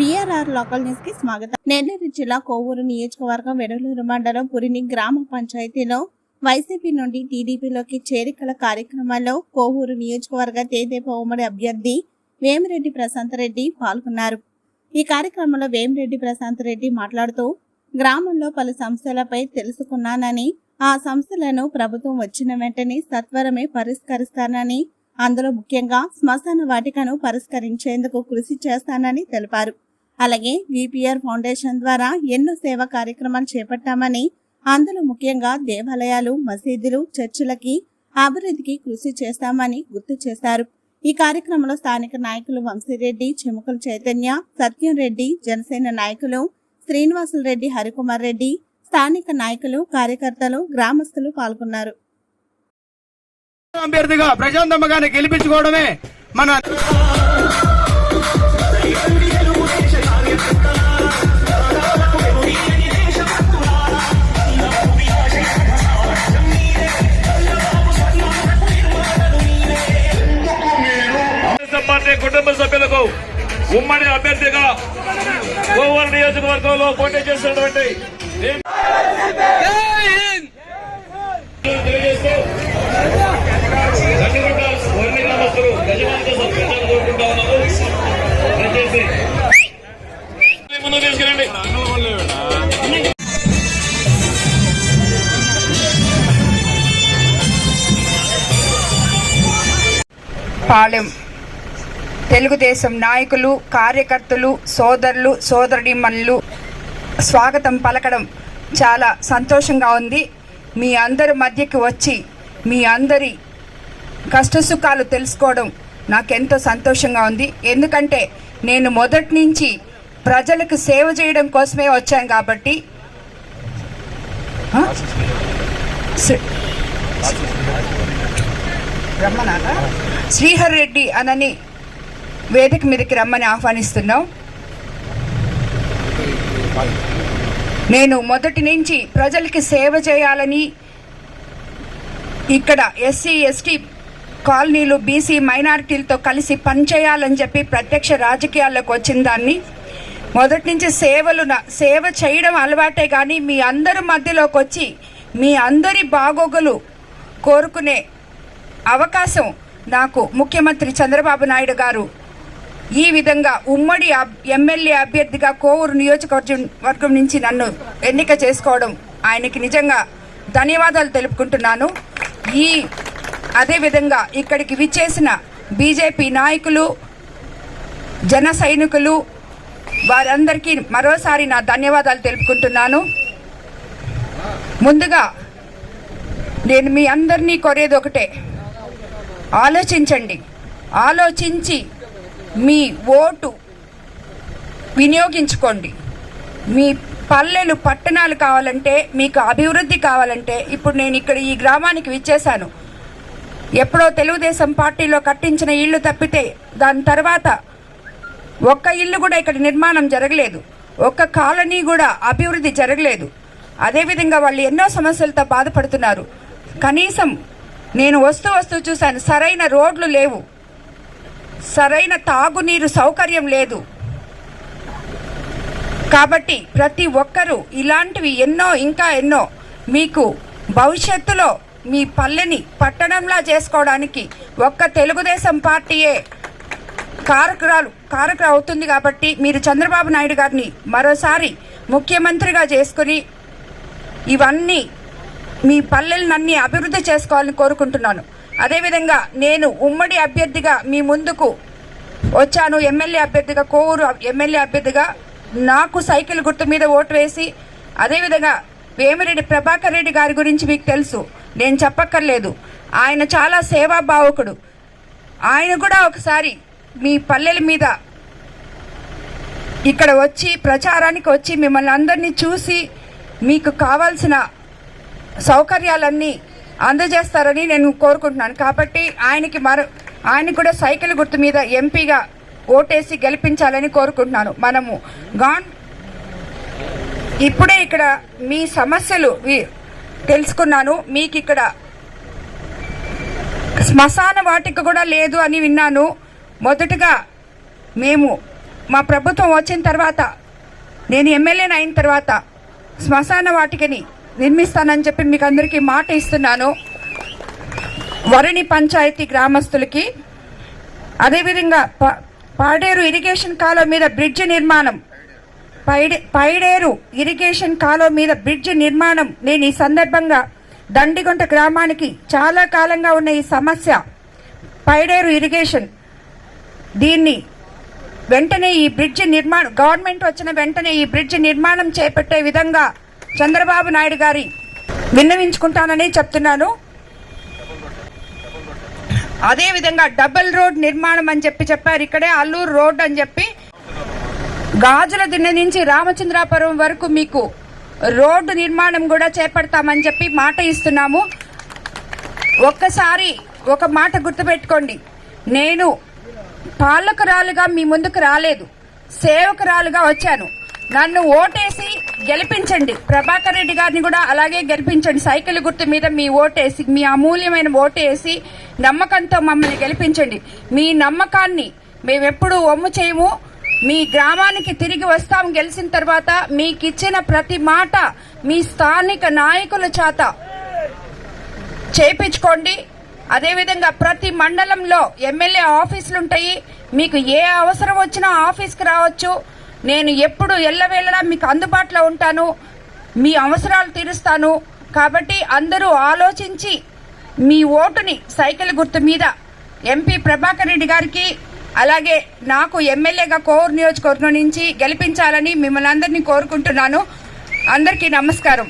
BRR local న్యూస్కి స్వాగతం. నెల్లూరు జిల్లా కోవూరు నియోజకవర్గం వెడలూరు మండలం పురిని గ్రామ పంచాయతీలో వైసీపీ నుండి టీడీపీలోకి చేరికల కార్యక్రమాల్లో కోవూరు నియోజకవర్గ తేదేప ఉమ్మడి అభ్యర్థి వేమిరెడ్డి ప్రశాంత్ రెడ్డి పాల్గొన్నారు. ఈ కార్యక్రమంలో వేమిరెడ్డి ప్రశాంత్ రెడ్డి మాట్లాడుతూ గ్రామంలో పలు సమస్యలపై తెలుసుకున్నానని ఆ సమస్యలను ప్రభుత్వం వచ్చిన వెంటనే సత్వరమే పరిష్కరిస్తానని అందులో ముఖ్యంగా శ్మశాన వాటికను పరిష్కరించేందుకు కృషి చేస్తానని తెలిపారు. అలాగే విపిఆర్ ఫౌండేషన్ ద్వారా ఎన్నో సేవా కార్యక్రమాలు చేపట్టామని అందులో ముఖ్యంగా దేవాలయాలు మసీదులు చర్చిలకి అభివృద్ధికి కృషి చేస్తామని గుర్తు చేశారు. ఈ కార్యక్రమంలో స్థానిక నాయకులు వంశీరెడ్డి చెముకల చైతన్య సత్యం రెడ్డి జనసేన నాయకులు శ్రీనివాసులు రెడ్డి హరికుమార్ రెడ్డి స్థానిక నాయకులు కార్యకర్తలు గ్రామస్తులు పాల్గొన్నారు. అభ్యర్థిగా ప్రశాంతమ్మ గారిని గెలిపించుకోవడమే మన ఉమ్మడి అభ్యర్థిగా గోవర్ నియోజకవర్గంలో పోటీ చేసినటువంటి నేను పాలెం. తెలుగుదేశం నాయకులు కార్యకర్తలు సోదరులు సోదరిమణులు స్వాగతం పలకడం చాలా సంతోషంగా ఉంది. మీ అందరి మధ్యకి వచ్చి మీ అందరి కష్టసుఖాలు తెలుసుకోవడం నాకెంతో సంతోషంగా ఉంది. ఎందుకంటే నేను మొదటి నుంచి ప్రజలకు సేవ చేయడం కోసమే వచ్చాను కాబట్టి శ్రీహర్ రెడ్డి అనని వేదిక మీదకి రమ్మని ఆహ్వానిస్తున్నాం. నేను మొదటి నుంచి ప్రజలకి సేవ చేయాలని ఇక్కడ ఎస్సీ ఎస్టీ కాలనీలు బీసీ మైనారిటీలతో కలిసి పనిచేయాలని చెప్పి ప్రత్యక్ష రాజకీయాల్లోకి వచ్చిన దాన్ని మొదటి నుంచి సేవలు సేవ చేయడం అలవాటే కానీ మీ అందరి మధ్యలోకి వచ్చి మీ అందరి బాగోగులు కోరుకునే అవకాశం నాకు ముఖ్యమంత్రి చంద్రబాబు నాయుడు గారు ఈ విధంగా ఉమ్మడి అబ్- ఎమ్మెల్యే అభ్యర్థిగా కోవూరు నియోజకవర్గం వర్గం నుంచి నన్ను ఎన్నిక చేసుకోవడం ఆయనకి నిజంగా ధన్యవాదాలు తెలుపుకుంటున్నాను. ఈ అదేవిధంగా ఇక్కడికి విచ్చేసిన బీజేపీ నాయకులు జన సైనికులు వారందరికీ మరోసారి నా ధన్యవాదాలు తెలుపుకుంటున్నాను. ముందుగా నేను మీ అందరినీ కోరేది ఒకటే. ఆలోచించండి. ఆలోచించి మీ ఓటు వినియోగించుకోండి. మీ పల్లెలు పట్టణాలు కావాలంటే మీకు అభివృద్ధి కావాలంటే ఇప్పుడు నేను ఇక్కడ ఈ గ్రామానికి విచ్చేశాను. ఎప్పుడో తెలుగుదేశం పార్టీలో కట్టించిన ఇల్లు తప్పితే దాని తర్వాత ఒక్క ఇల్లు కూడా ఇక్కడ నిర్మాణం జరగలేదు. ఒక్క కాలనీ కూడా అభివృద్ధి జరగలేదు. అదేవిధంగా వాళ్ళు ఎన్నో సమస్యలతో బాధపడుతున్నారు. కనీసం నేను వస్తూ వస్తూ చూశాను సరైన రోడ్లు లేవు. సరైన తాగునీరు సౌకర్యం లేదు. కాబట్టి ప్రతి ఒక్కరూ ఇలాంటివి ఎన్నో ఇంకా ఎన్నో మీకు భవిష్యత్తులో మీ పల్లెని పట్టణంలా చేసుకోవడానికి ఒక్క తెలుగుదేశం పార్టీయే కారకురాలు కారకులు అవుతుంది కాబట్టి మీరు చంద్రబాబు నాయుడు గారిని మరోసారి ముఖ్యమంత్రిగా చేసుకుని ఇవన్నీ మీ పల్లెలనన్నీ అభివృద్ధి చేసుకోవాలని కోరుకుంటున్నాను. అదేవిధంగా నేను ఉమ్మడి అభ్యర్థిగా మీ ముందుకు వచ్చాను. ఎమ్మెల్యే అభ్యర్థిగా కోవూరు ఎమ్మెల్యే అభ్యర్థిగా నాకు సైకిల్ గుర్తు మీద ఓటు వేసి అదేవిధంగా వేమిరెడ్డి ప్రభాకర్ రెడ్డి గారి గురించి మీకు తెలుసు. నేను చెప్పక్కర్లేదు. ఆయన చాలా సేవాభావకుడు. ఆయన కూడా ఒకసారి మీ పల్లెల మీద ఇక్కడ వచ్చి ప్రచారానికి వచ్చి మిమ్మల్ని అందరినీ చూసి మీకు కావాల్సిన సౌకర్యాలన్నీ అందజేస్తారని నేను కోరుకుంటున్నాను. కాబట్టి ఆయనకి మరో ఆయన కూడా సైకిల్ గుర్తు మీద ఎంపీగా ఓటేసి గెలిపించాలని కోరుకుంటున్నాను. మనము గాన్ ఇప్పుడే ఇక్కడ మీ సమస్యలు వి- తెలుసుకున్నాను. మీకు ఇక్కడ శ్మశాన వాటిక కూడా లేదు అని విన్నాను. మొదటగా మేము మా ప్రభుత్వం వచ్చిన తర్వాత నేను ఎమ్మెల్యేని అయిన తర్వాత శ్మశాన వాటికని నిర్మిస్తానని చెప్పి మీకు అందరికీ మాట ఇస్తున్నాను. వరుణి పంచాయతీ గ్రామస్తులకి అదేవిధంగా ప- పాడేరు ఇరిగేషన్ కాలువ మీద బ్రిడ్జ్ నిర్మాణం. పైడే పైడేరు ఇరిగేషన్ కాలువ మీద బ్రిడ్జ్ నిర్మాణం. నేను ఈ సందర్భంగా దండిగుంట గ్రామానికి చాలా కాలంగా ఉన్న ఈ సమస్య పైడేరు ఇరిగేషన్. దీన్ని వెంటనే ఈ బ్రిడ్జ్ నిర్మాణం గవర్నమెంట్ వచ్చిన వెంటనే ఈ బ్రిడ్జ్ నిర్మాణం చేపట్టే విధంగా చంద్రబాబు నాయుడు గారి విన్నవించుకుంటానని చెప్తున్నాను. అదే విధంగా డబుల్ రోడ్ నిర్మాణం అని చెప్పి చెప్పారు ఇక్కడే అల్లూరు రోడ్ అని చెప్పి. గాజుల దిన్నె నుంచి రామచంద్రాపురం వరకు మీకు రోడ్డు నిర్మాణం కూడా చేపడతామని చెప్పి మాట ఇస్తున్నాము. ఒక్కసారి ఒక మాట గుర్తుపెట్టుకోండి. నేను పాలకురాలుగా మీ ముందుకు రాలేదు. సేవకురాలుగా వచ్చాను. నన్ను ఓటేసి గెలిపించండి. ప్రభాకర్ రెడ్డి గారిని కూడా అలాగే గెలిపించండి. సైకిల్ గుర్తు మీద మీ ఓటేసి మీ అమూల్యమైన ఓటేసి నమ్మకంతో మమ్మల్ని గెలిపించండి. మీ నమ్మకాన్ని మేమెప్పుడు ఒమ్ము చేయము. మీ గ్రామానికి తిరిగి వస్తాం. గెలిచిన తర్వాత మీకు ఇచ్చిన ప్రతి మాట మీ స్థానిక నాయకుల చేత చేపించుకోండి. అదేవిధంగా ప్రతి మండలంలో ఎమ్మెల్యే ఆఫీసులు ఉంటాయి మీకు ఏ అవసరం వచ్చినా ఆఫీస్కి రావచ్చు. నేను ఎప్పుడు ఎల్లవేళలా మీకు అందుబాటులో ఉంటాను మీ అవసరాలు తీరుస్తాను. కాబట్టి అందరూ ఆలోచించి మీ ఓటుని సైకిల్ గుర్తు మీద ఎంపీ ప్రభాకర్ రెడ్డి గారికి అలాగే నాకు ఎమ్మెల్యేగా కోవూరు నియోజకవర్గం నుంచి గెలిపించాలని మిమ్మల్ని అందరినీ కోరుకుంటున్నాను. అందరికీ నమస్కారం.